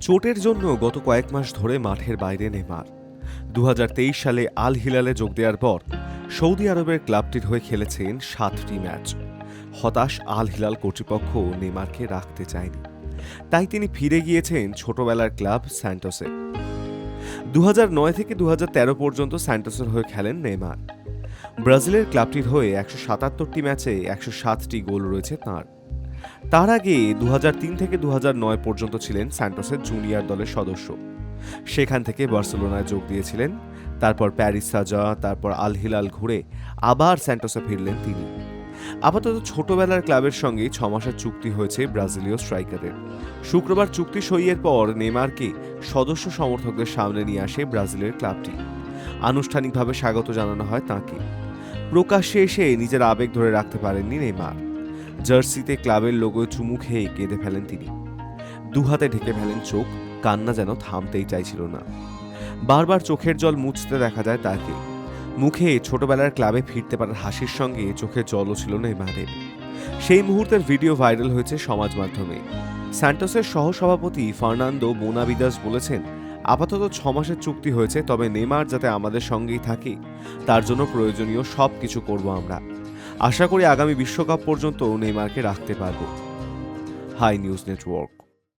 চোটের জন্য গত কয়েক মাস ধরে মাঠের বাইরে নেমার দু হাজার তেইশ সালে আল হিলালে যোগ দেওয়ার পর সৌদি আরবের ক্লাবটির হয়ে খেলেছেন সাতটি ম্যাচ। হতাশ আল হিলাল কর্তৃপক্ষ নেমারকে রাখতে চায়নি। তাই তিনি ফিরে গিয়েছেন ছোটবেলার ক্লাব স্যান্টোসে। দু নয় থেকে দু হাজার তেরো পর্যন্ত স্যান্টোসের হয়ে খেলেন নেমার ব্রাজিলের ক্লাবটির হয়ে একশো সাতাত্তরটি ম্যাচে একশো সাতটি গোল রয়েছে তাঁর। তার আগে দু হাজার তিন থেকে দু হাজার নয় পর্যন্ত ছিলেন স্যান্টোসের জুনিয়র দলের সদস্য। সেখান থেকে বার্সেলোনায় যোগ দিয়েছিলেন, তারপর প্যারিস সাজা, তারপর আল হিলাল ঘুরে আবার স্যান্টোসে ফিরলেন তিনি। আপাতত ছোটবেলার ক্লাবের সঙ্গে ছ মাসের চুক্তি হয়েছে ব্রাজিলীয় স্ট্রাইকারের। শুক্রবার চুক্তি সইয়ের পর নেমারকে সদস্য সমর্থকদের সামনে নিয়ে আসে ব্রাজিলের ক্লাবটি। আনুষ্ঠানিকভাবে স্বাগত জানানো হয় তাঁকে। প্রকাশ্যে এসে নিজের আবেগ ধরে রাখতে পারেননি নেইমার। জার্সিতে ক্লাবের লোগো চুমু খেয়ে কেঁদে ফেলেন তিনি। দুহাতে ঢেকে ফেলেন চোখ, কান্না যেন থামতেই চাইছিল না। বারবার চোখের জল মুছতে দেখা যায় তাকে। মুখে ছোটবেলার ক্লাবে ফিরতে পারার হাসির সঙ্গে চোখে জলও ছিল নেইমারের সেই মুহূর্তের ভিডিও ভাইরাল হয়েছে সমাজ মাধ্যমে। স্যান্টোসের সহসভাপতি ফার্নান্দো বোনাবিদাস বলেছেন, আপাতত ছ মাসের চুক্তি হয়েছে, তবে নেমার যাতে আমাদের সঙ্গেই থাকে, তার জন্য প্রয়োজনীয় সব কিছু করব আমরা। আশা করি আগামী বিশ্বকাপ পর্যন্ত নেইমারকে রাখতে পারব। Hi news network.